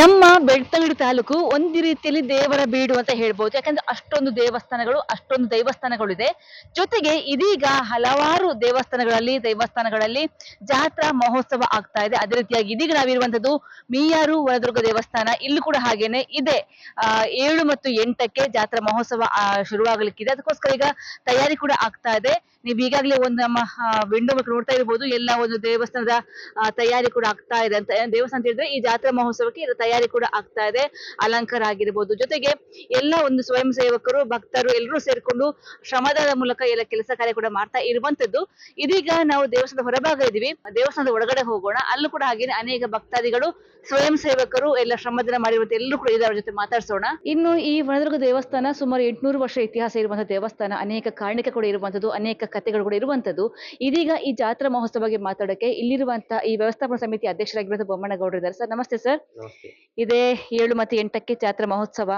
ನಮ್ಮ ಬೆಳ್ತಂಗಡಿ ತಾಲೂಕು ಒಂದು ರೀತಿಯಲ್ಲಿ ದೇವರ ಬೀಡು ಅಂತ ಹೇಳ್ಬೋದು. ಯಾಕಂದ್ರೆ ಅಷ್ಟೊಂದು ದೇವಸ್ಥಾನಗಳು, ಅಷ್ಟೊಂದು ದೈವಸ್ಥಾನಗಳು ಇದೆ ಜೊತೆಗೆ ಇದೀಗ ಹಲವಾರು ದೇವಸ್ಥಾನಗಳಲ್ಲಿ, ದೈವಸ್ಥಾನಗಳಲ್ಲಿ ಜಾತ್ರಾ ಮಹೋತ್ಸವ ಆಗ್ತಾ ಇದೆ. ಅದೇ ರೀತಿಯಾಗಿ ಇದೀಗ ನಾವಿರುವಂತದ್ದು ಮೀಯಾರು ವರದುರ್ಗ ದೇವಸ್ಥಾನ. ಇಲ್ಲೂ ಕೂಡ ಹಾಗೇನೆ ಇದೆ. ಏಳು ಮತ್ತು ಎಂಟಕ್ಕೆ ಜಾತ್ರಾ ಮಹೋತ್ಸವ ಶುರುವಾಗಲಿಕ್ಕಿದೆ. ಅದಕ್ಕೋಸ್ಕರ ಈಗ ತಯಾರಿ ಕೂಡ ಆಗ್ತಾ ಇದೆ. ನೀವು ಈಗಾಗಲೇ ಒಂದು ನಮ್ಮ ವಿಂಡೋ ನೋಡ್ತಾ ಇರಬಹುದು ಎಲ್ಲ ಒಂದು ದೇವಸ್ಥಾನದ ತಯಾರಿ ಕೂಡ ಆಗ್ತಾ ಇದೆ ಅಂತ, ದೇವಸ್ಥಾನ ಅಂತ ಹೇಳಿದ್ರೆ ಈ ಜಾತ್ರಾ ಮಹೋತ್ಸವಕ್ಕೆ ಇದರ ತಯಾರಿ ಕೂಡ ಆಗ್ತಾ ಇದೆ. ಅಲಂಕಾರ ಆಗಿರ್ಬೋದು. ಜೊತೆಗೆ ಎಲ್ಲ ಒಂದು ಸ್ವಯಂ ಸೇವಕರು, ಭಕ್ತರು ಎಲ್ಲರೂ ಸೇರ್ಕೊಂಡು ಶ್ರಮದಾನದ ಮೂಲಕ ಎಲ್ಲ ಕೆಲಸ ಕಾರ್ಯ ಕೂಡ ಮಾಡ್ತಾ ಇರುವಂತದ್ದು. ಇದೀಗ ನಾವು ದೇವಸ್ಥಾನದ ಹೊರಭಾಗ ಇದೀವಿ. ದೇವಸ್ಥಾನದ ಒಳಗಡೆ ಹೋಗೋಣ. ಅಲ್ಲೂ ಕೂಡ ಹಾಗೇನೆ ಅನೇಕ ಭಕ್ತಾದಿಗಳು, ಸ್ವಯಂ ಸೇವಕರು ಎಲ್ಲ ಶ್ರಮದಾನ ಮಾಡಿರುವಂತ ಎಲ್ಲರೂ ಕೂಡ ಇದರ ಜೊತೆ ಮಾತಾಡ್ಸೋಣ. ಇನ್ನು ಈ ವನದುರ್ಗ ದೇವಸ್ಥಾನ ಸುಮಾರು ಎಂಟುನೂರು ವರ್ಷ ಇತಿಹಾಸ ಇರುವಂತಹ ದೇವಸ್ಥಾನ. ಅನೇಕ ಕಾರಣಕ್ಕೆ ಕೂಡ ಇರುವಂತದ್ದು. ಅನೇಕ ಕಥೆಗಳು ಕೂಡ ಇರುವಂತದ್ದು ಇದೀಗ ಈ ಜಾತ್ರಾ ಮಹೋತ್ಸವ ಬಗ್ಗೆ ಮಾತಾಡಕ್ಕೆ ಇಲ್ಲಿರುವಂತಹ ಈ ವ್ಯವಸ್ಥಾಪನಾ ಸಮಿತಿ ಅಧ್ಯಕ್ಷರಾಗಿರುವಂತಹ ಬೊಮ್ಮನಗೌಡರು ಇದ್ದಾರೆ. ಸರ್ ನಮಸ್ತೆ ಸರ್. ಇದೇ ಏಳು ಮತ್ತು ಎಂಟಕ್ಕೆ ಜಾತ್ರಾ ಮಹೋತ್ಸವ.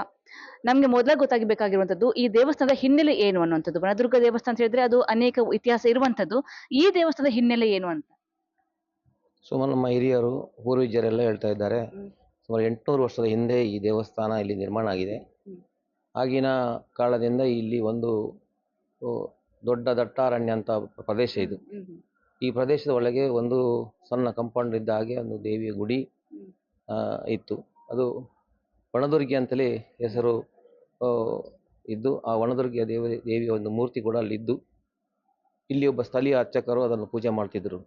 ನಮ್ಗೆ ಮೊದಲ ಗೊತ್ತಾಗಬೇಕಾಗಿರುವಂತದ್ದು ಈ ದೇವಸ್ಥಾನದ ಹಿನ್ನೆಲೆ ಏನು ಅನ್ನುವಂಥದ್ದು. ಬನದುರ್ಗ ದೇವಸ್ಥಾನ ಅಂತ ಹೇಳಿದ್ರೆ ಅದು ಅನೇಕ ಇತಿಹಾಸ ಇರುವಂತದ್ದು ಈ ದೇವಸ್ಥಾನದ ಹಿನ್ನೆಲೆ ಏನು ಅಂತ? ಸುಮಾರು ನಮ್ಮ ಹಿರಿಯರು ಪೂರ್ವಜರೆಲ್ಲ ಹೇಳ್ತಾ ಇದ್ದಾರೆ. ಸುಮಾರು ಎಂಟುನೂರು ವರ್ಷದ ಹಿಂದೆ ಈ ದೇವಸ್ಥಾನ ಇಲ್ಲಿ ನಿರ್ಮಾಣ ಆಗಿದೆ. ಆಗಿನ ಕಾಲದಿಂದ ಇಲ್ಲಿ ಒಂದು ದೊಡ್ಡ ದಟ್ಟಾರಣ್ಯ ಅಂತ ಪ್ರದೇಶ ಇದು. ಈ ಪ್ರದೇಶದ ಒಳಗೆ ಒಂದು ಸಣ್ಣ ಕಂಪೌಂಡ್ ಇದ್ದ ಹಾಗೆ ಒಂದು ದೇವಿಯ ಗುಡಿ ಇತ್ತು. ಅದು ಒಣದುರ್ಗಿ ಅಂತಲೇ ಹೆಸರು ಇದ್ದು ಆ ಒಣದುರ್ಗಿಯ ದೇವ ದೇವಿಯ ಒಂದು ಮೂರ್ತಿ ಕೂಡ ಅಲ್ಲಿದ್ದು. ಇಲ್ಲಿ ಒಬ್ಬ ಸ್ಥಳೀಯ ಅರ್ಚಕರು ಅದನ್ನು ಪೂಜೆ ಮಾಡ್ತಿದ್ದರು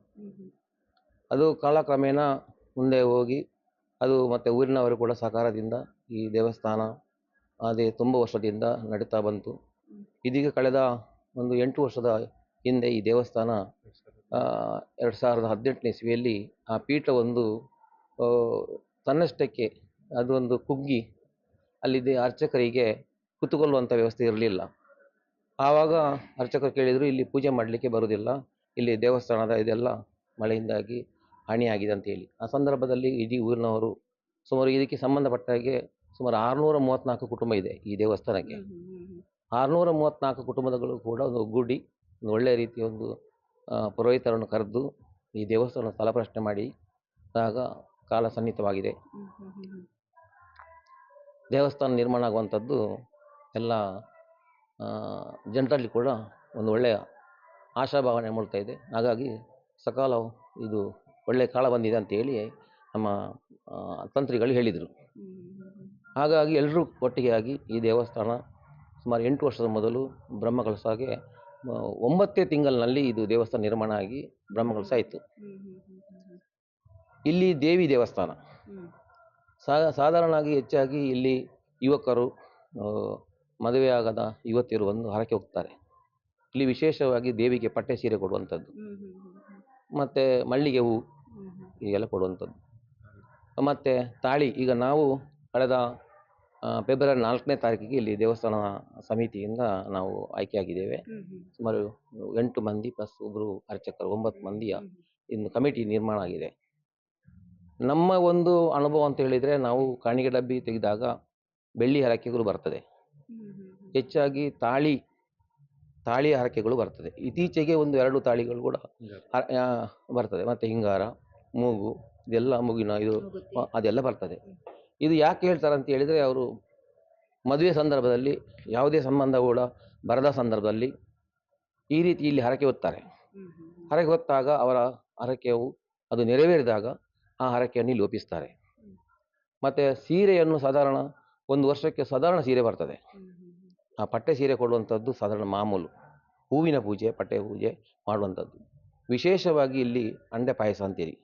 ಅದು ಕಾಲಕ್ರಮೇಣ ಮುಂದೆ ಹೋಗಿ ಅದು ಮತ್ತು ಊರಿನವರು ಕೂಡ ಸಹಕಾರದಿಂದ ಈ ದೇವಸ್ಥಾನ ಅದೇ ತುಂಬ ವರ್ಷದಿಂದ ನಡೀತಾ ಬಂತು. ಇದೀಗ ಕಳೆದ ಒಂದು ಎಂಟು ವರ್ಷದ ಹಿಂದೆ ಈ ದೇವಸ್ಥಾನ ಎರಡು ಸಾವಿರದ ಹದಿನೆಂಟನೇ ಇಸ್ವಿಯಲ್ಲಿ ಆ ಪೀಠ ಒಂದು ತನ್ನಷ್ಟಕ್ಕೆ ಅದೊಂದು ಕುಗ್ಗಿ ಅಲ್ಲಿದ್ದ ಅರ್ಚಕರಿಗೆ ಕುತುಕೊಳ್ಳುವಂಥ ವ್ಯವಸ್ಥೆ ಇರಲಿಲ್ಲ. ಆವಾಗ ಅರ್ಚಕರು ಕೇಳಿದರು, ಇಲ್ಲಿ ಪೂಜೆ ಮಾಡಲಿಕ್ಕೆ ಬರುವುದಿಲ್ಲ ಇಲ್ಲಿ ದೇವಸ್ಥಾನದ ಇದೆಲ್ಲ ಮಳೆಯಿಂದಾಗಿ ಹಾನಿಯಾಗಿದೆ ಅಂತ ಹೇಳಿ. ಆ ಸಂದರ್ಭದಲ್ಲಿ ಇಡೀ ಊರಿನವರು ಸುಮಾರು ಇದಕ್ಕೆ ಸಂಬಂಧಪಟ್ಟ ಹಾಗೆ ಸುಮಾರು ಆರುನೂರ ಮೂವತ್ತ್ನಾಲ್ಕು ಕುಟುಂಬ ಇದೆ ಈ ದೇವಸ್ಥಾನಕ್ಕೆ. ಆರುನೂರ ಮೂವತ್ತ್ನಾಲ್ಕು ಕುಟುಂಬದಗಳು ಕೂಡ ಒಂದು ಒಗ್ಗೂಡಿ ಒಂದು ಒಳ್ಳೆಯ ರೀತಿಯ ಒಂದು ಪುರೋಹಿತರನ್ನು ಕರೆದು ಈ ದೇವಸ್ಥಾನ ಸ್ಥಳ ಪ್ರಶ್ನೆ ಮಾಡಿ, ಆಗ ಕಾಲ ಸನ್ನಿಹಿತವಾಗಿದೆ. ದೇವಸ್ಥಾನ ನಿರ್ಮಾಣ ಆಗುವಂಥದ್ದು ಎಲ್ಲ ಜನರಲ್ಲಿ ಕೂಡ ಒಂದು ಒಳ್ಳೆಯ ಆಶಾಭಾವನೆ ಮೂಡ್ತಾ ಇದೆ. ಹಾಗಾಗಿ ಸಕಾಲ ಇದು ಒಳ್ಳೆಯ ಕಾಲ ಬಂದಿದೆ ಅಂತೇಳಿ ನಮ್ಮ ತಂತ್ರಿಗಳು ಹೇಳಿದರು. ಹಾಗಾಗಿ ಎಲ್ಲರೂ ಒಟ್ಟಿಗೆ ಆಗಿ ಈ ದೇವಸ್ಥಾನ ಸುಮಾರು ಎಂಟು ವರ್ಷದ ಮೊದಲು ಬ್ರಹ್ಮಕಲಶಗೆ ಹಾಗೆ ಒಂಬತ್ತೇ ತಿಂಗಳಿನಲ್ಲಿ ಇದು ದೇವಸ್ಥಾನ ನಿರ್ಮಾಣ ಆಗಿ ಬ್ರಹ್ಮಕಳಸ ಆಯಿತು ಇಲ್ಲಿ ದೇವಿ ದೇವಸ್ಥಾನ. ಸಾಧಾರಣವಾಗಿ ಹೆಚ್ಚಾಗಿ ಇಲ್ಲಿ ಯುವಕರು ಮದುವೆಯಾಗದ ಯುವತಿಯರು ಬಂದು ಹರಕೆ ಹೋಗ್ತಾರೆ ಇಲ್ಲಿ ವಿಶೇಷವಾಗಿ ದೇವಿಗೆ ಪಟ್ಟೆ ಸೀರೆ ಕೊಡುವಂಥದ್ದು. ಮತ್ತು ಮಳ್ಳಿಗೆ ಹೂ ಹೀಗೆಲ್ಲ ಕೊಡುವಂಥದ್ದು. ಮತ್ತು ತಾಳಿ ಈಗ ನಾವು ಕಳೆದ ಫೆಬ್ರವರಿ ನಾಲ್ಕನೇ ತಾರೀಕಿಗೆ ಇಲ್ಲಿ ದೇವಸ್ಥಾನ ಸಮಿತಿಯಿಂದ ನಾವು ಆಯ್ಕೆಯಾಗಿದ್ದೇವೆ. ಸುಮಾರು ಎಂಟು ಮಂದಿ ಪ್ಲಸ್ ಒಬ್ಬರು ಅರ್ಚಕರು ಒಂಬತ್ತು ಮಂದಿಯ ಇನ್ನು ಕಮಿಟಿ ನಿರ್ಮಾಣ ಆಗಿದೆ. ನಮ್ಮ ಒಂದು ಅನುಭವ ಅಂತ ಹೇಳಿದರೆ ನಾವು ಕಾಣಿಗೆ ಡಬ್ಬಿ ತೆಗೆದಾಗ ಬೆಳ್ಳಿ ಹರಕೆಗಳು ಬರ್ತದೆ. ಹೆಚ್ಚಾಗಿ ತಾಳಿ ತಾಳಿ ಹರಕೆಗಳು ಬರ್ತದೆ. ಇತ್ತೀಚೆಗೆ ಒಂದು ಎರಡು ತಾಳಿಗಳು ಕೂಡ ಬರ್ತದೆ. ಮತ್ತು ಹಿಂಗಾರ ಮೂಗು ಇದೆಲ್ಲ ಮೂಗಿನ ಇದು ಅದೆಲ್ಲ ಬರ್ತದೆ. ಇದು ಯಾಕೆ ಹೇಳ್ತಾರೆ ಅಂತ ಹೇಳಿದರೆ ಅವರು ಮದುವೆ ಸಂದರ್ಭದಲ್ಲಿ ಯಾವುದೇ ಸಂಬಂಧ ಕೂಡ ಬರದ ಸಂದರ್ಭದಲ್ಲಿ ಈ ರೀತಿ ಇಲ್ಲಿ ಹರಕೆ ಹೊತ್ತಾರೆ. ಹರಕೆ ಹೊತ್ತಾಗ ಅವರ ಹರಕೆಯು ಅದು ನೆರವೇರಿದಾಗ ಆ ಹರಕೆಯನ್ನು ಇಲ್ಲಿ ಒಪ್ಪಿಸ್ತಾರೆ. ಮತ್ತು ಸೀರೆಯನ್ನು ಸಾಧಾರಣ ಒಂದು ವರ್ಷಕ್ಕೆ ಸಾಧಾರಣ ಸೀರೆ ಬರ್ತದೆ. ಆ ಪಟ್ಟೆ ಸೀರೆ ಕೊಡುವಂಥದ್ದು ಸಾಧಾರಣ ಮಾಮೂಲು ಹೂವಿನ ಪೂಜೆ, ಪಟ್ಟೆ ಪೂಜೆ ಮಾಡುವಂಥದ್ದು ವಿಶೇಷವಾಗಿ ಇಲ್ಲಿ ಅಂಡೆ ಪಾಯಸ ಅಂತೀರಿ.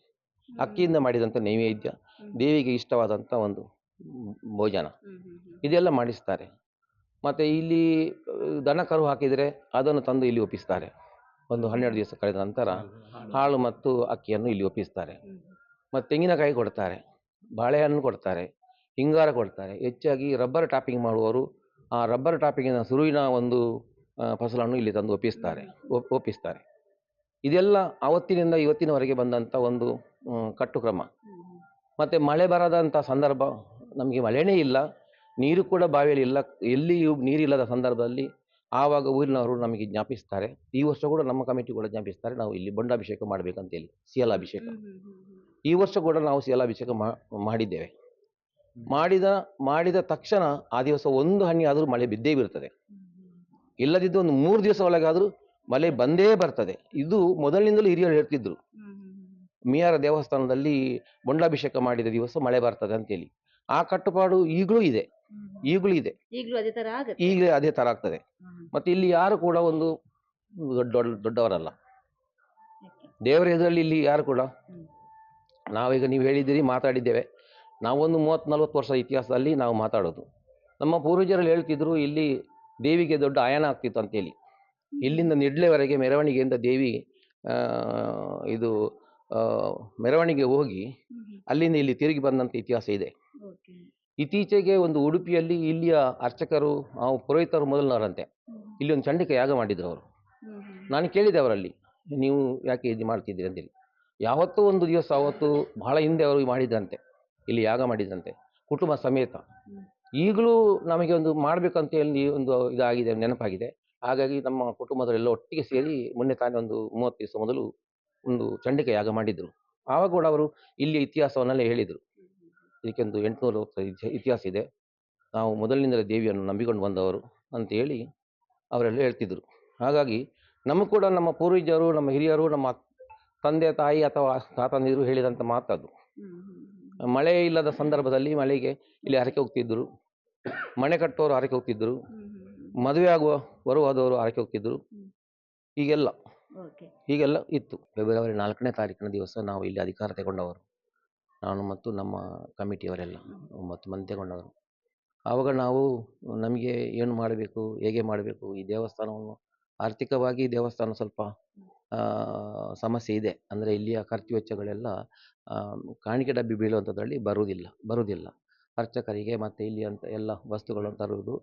ಅಕ್ಕಿಯಿಂದ ಮಾಡಿದಂಥ ನೈವೇದ್ಯ ದೇವಿಗೆ ಇಷ್ಟವಾದಂಥ ಒಂದು ಭೋಜನ. ಇದೆಲ್ಲ ಮಾಡಿಸ್ತಾರೆ. ಮತ್ತು ಇಲ್ಲಿ ದನ ಕರು ಹಾಕಿದರೆ ಅದನ್ನು ತಂದು ಇಲ್ಲಿ ಒಪ್ಪಿಸ್ತಾರೆ. ಒಂದು ಹನ್ನೆರಡು ದಿವಸ ಕಳೆದ ನಂತರ ಹಾಳು ಮತ್ತು ಅಕ್ಕಿಯನ್ನು ಇಲ್ಲಿ ಒಪ್ಪಿಸ್ತಾರೆ. ಮತ್ತು ತೆಂಗಿನಕಾಯಿ ಕೊಡ್ತಾರೆ ಬಾಳೆಹಣ್ಣು ಕೊಡ್ತಾರೆ ಹಿಂಗಾರ ಕೊಡ್ತಾರೆ. ಹೆಚ್ಚಾಗಿ ರಬ್ಬರ್ ಟಾಪಿಂಗ್ ಮಾಡುವವರು ಆ ರಬ್ಬರ್ ಟಾಪಿಂಗಿನ ಸುರುವಿನ ಒಂದು ಫಸಲನ್ನು ಇಲ್ಲಿ ತಂದು ಒಪ್ಪಿಸ್ತಾರೆ ಒಪ್- ಒಪ್ಪಿಸ್ತಾರೆ. ಇದೆಲ್ಲ ಆವತ್ತಿನಿಂದ ಇವತ್ತಿನವರೆಗೆ ಬಂದಂಥ ಒಂದು ಕಟ್ಟುಕ್ರಮ. ಮತ್ತು ಮಳೆ ಬರದಂಥ ಸಂದರ್ಭ ನಮಗೆ ಮಳೆನೇ ಇಲ್ಲ. ನೀರು ಕೂಡ ಬಾವಿಯಲ್ಲಿ ಇಲ್ಲ. ಎಲ್ಲಿಯೂ ನೀರಿಲ್ಲದ ಸಂದರ್ಭದಲ್ಲಿ ಆವಾಗ ಊರಿನವರು ನಮಗೆ ಜ್ಞಾಪಿಸ್ತಾರೆ. ಈ ವರ್ಷ ಕೂಡ ನಮ್ಮ ಕಮಿಟಿ ಕೂಡ ಜ್ಞಾಪಿಸ್ತಾರೆ ನಾವು ಇಲ್ಲಿ ಬಂಡಾಭಿಷೇಕ ಮಾಡಬೇಕಂತೇಳಿ ಸಿಯಲಾಭಿಷೇಕ ಈ ವರ್ಷ ಕೂಡ ನಾವು ಸಿ ಸಿಯಲಾಭಿಷೇಕ ಮಾ ಮಾಡಿದ್ದೇವೆ. ಮಾಡಿದ ಮಾಡಿದ ತಕ್ಷಣ ಆ ದಿವಸ ಒಂದು ಹನಿ ಆದರೂ ಮಳೆ ಬಿದ್ದೇ ಬೀರ್ತದೆ. ಇಲ್ಲದಿದ್ದು ಒಂದು ಮೂರು ದಿವಸ ಒಳಗಾದರೂ ಮಳೆ ಬಂದೇ ಬರ್ತದೆ. ಇದು ಮೊದಲಿನಿಂದಲೂ ಹಿರಿಯರು ಹೇಳ್ತಿದ್ರು. ಮಿಯಾರ ದೇವಸ್ಥಾನದಲ್ಲಿ ಬೊಂಡಾಭಿಷೇಕ ಮಾಡಿದ ದಿವಸ ಮಳೆ ಬರ್ತದೆ ಅಂತೇಳಿ. ಆ ಕಟ್ಟುಪಾಡು ಈಗಲೂ ಇದೆ. ಈಗಲೂ ಇದೆ. ಈಗಲೂ ಅದೇ ತರ ಆಗತ್ತೆ. ಈಗಲೇ ಅದೇ ತರ ಆಗ್ತದೆ. ಮತ್ತೆ ಇಲ್ಲಿ ಯಾರು ಕೂಡ ಒಂದು ದೊಡ್ಡ ದೊಡ್ಡವರಲ್ಲ. ದೇವರ ಎದುರಲ್ಲಿ ಇಲ್ಲಿ ಯಾರು ಕೂಡ. ನಾವೀಗ ನೀವು ಹೇಳಿದ್ದೀರಿ ಮಾತಾಡಿದ್ದೇವೆ. ನಾವೊಂದು ಮೂವತ್ತು ನಲ್ವತ್ತು ವರ್ಷ ಇತಿಹಾಸದಲ್ಲಿ ನಾವು ಮಾತಾಡೋದು. ನಮ್ಮ ಪೂರ್ವಜರಲ್ಲಿ ಹೇಳ್ತಿದ್ರು ಇಲ್ಲಿ ದೇವಿಗೆ ದೊಡ್ಡ ಆಯನ ಆಗ್ತಿತ್ತು ಅಂತೇಳಿ. ಇಲ್ಲಿಂದ ನಿಡ್ಲೆವರೆಗೆ ಮೆರವಣಿಗೆಯಿಂದ ದೇವಿ ಇದು ಮೆರವಣಿಗೆ ಹೋಗಿ ಅಲ್ಲಿಂದ ಇಲ್ಲಿ ತಿರುಗಿ ಬಂದಂಥ ಇತಿಹಾಸ ಇದೆ. ಇತ್ತೀಚೆಗೆ ಒಂದು ಉಡುಪಿಯಲ್ಲಿ ಇಲ್ಲಿಯ ಅರ್ಚಕರು ಪುರೋಹಿತರು ಮೊದಲನವರಂತೆ. ಇಲ್ಲಿ ಒಂದು ಚಂಡಿಕ ಯಾಗ ಮಾಡಿದ್ರು ಅವರು. ನಾನು ಕೇಳಿದೆ ಅವರಲ್ಲಿ ನೀವು ಯಾಕೆ ಇದು ಮಾಡ್ತಿದ್ದೀರಿ? ಅಂತೇಳಿ ಯಾವತ್ತೂ ಒಂದು ದಿವಸ ಅವತ್ತು ಬಹಳ ಹಿಂದೆ ಅವರು ಮಾಡಿದ್ರಂತೆ ಇಲ್ಲಿ ಯಾಗ ಮಾಡಿದ್ರಂತೆ ಕುಟುಂಬ ಸಮೇತ. ಈಗಲೂ ನಮಗೆ ಒಂದು ಮಾಡಬೇಕಂತ ಹೇಳಿ ಒಂದು ಇದಾಗಿದೆ ನೆನಪಾಗಿದೆ. ಹಾಗಾಗಿ ನಮ್ಮ ಕುಟುಂಬದವರೆಲ್ಲ ಒಟ್ಟಿಗೆ ಸೇರಿ ಮೊನ್ನೆ ತಾನೇ ಒಂದು ಮೂವತ್ತು ದಿವಸ ಮೊದಲು ಒಂದು ಚಂಡಿಕೆ ಯಾಗ ಮಾಡಿದ್ರು. ಆವಾಗ ಕೂಡ ಅವರು ಇಲ್ಲಿ ಇತಿಹಾಸವನ್ನೆಲ್ಲ ಹೇಳಿದರು. ಇದಕ್ಕೊಂದು ಎಂಟುನೂರು ಇತಿಹಾಸ ಇದೆ. ನಾವು ಮೊದಲಿನಿಂದಲೇ ದೇವಿಯನ್ನು ನಂಬಿಕೊಂಡು ಬಂದವರು ಅಂತ ಹೇಳಿ ಅವರೆಲ್ಲ ಹೇಳ್ತಿದ್ರು. ಹಾಗಾಗಿ ನಮಗೂ ಕೂಡ ನಮ್ಮ ಪೂರ್ವಜರು, ನಮ್ಮ ಹಿರಿಯರು, ನಮ್ಮ ತಂದೆ, ತಾಯಿ ಅಥವಾ ತಾತಂದಿರು ಹೇಳಿದಂಥ ಮಾತದು. ಮಳೆ ಇಲ್ಲದ ಸಂದರ್ಭದಲ್ಲಿ ಮಳೆಗೆ ಇಲ್ಲಿ ಹರಕೆ ಹೋಗ್ತಿದ್ರು. ಮನೆ ಕಟ್ಟೋರು ಹರಕೆ ಹೋಗ್ತಿದ್ರು. ಮದುವೆ ಆಗುವ ವರುವಾದವರು ಹರಕೆ ಹೋಗ್ತಿದ್ರು. ಹೀಗೆಲ್ಲ ಹೀಗೆಲ್ಲ ಇತ್ತು. ಫೆಬ್ರವರಿ ನಾಲ್ಕನೇ ತಾರೀಕಿನ ದಿವಸ ನಾವು ಇಲ್ಲಿ ಅಧಿಕಾರ ತಗೊಂಡವರು. ನಾನು ಮತ್ತು ನಮ್ಮ ಕಮಿಟಿಯವರೆಲ್ಲ ಒಂಬತ್ತು ಮಂದಿ ತಗೊಂಡವರು. ಆವಾಗ ನಾವು ನಮಗೆ ಏನು ಮಾಡಬೇಕು, ಹೇಗೆ ಮಾಡಬೇಕು, ಈ ದೇವಸ್ಥಾನವನ್ನು ಆರ್ಥಿಕವಾಗಿ ದೇವಸ್ಥಾನ ಸ್ವಲ್ಪ ಸಮಸ್ಯೆ ಇದೆ. ಅಂದರೆ ಇಲ್ಲಿಯ ಖರ್ಚು ವೆಚ್ಚಗಳೆಲ್ಲ ಕಾಣಿಕೆ ಡಬ್ಬಿ ಬೀಳುವಂಥದ್ರಲ್ಲಿ ಬರುವುದಿಲ್ಲ ಬರುವುದಿಲ್ಲ. ಅರ್ಚಕರಿಗೆ ಮತ್ತು ಇಲ್ಲಿ ಅಂತ ಎಲ್ಲ ವಸ್ತುಗಳನ್ನು ತರುವುದು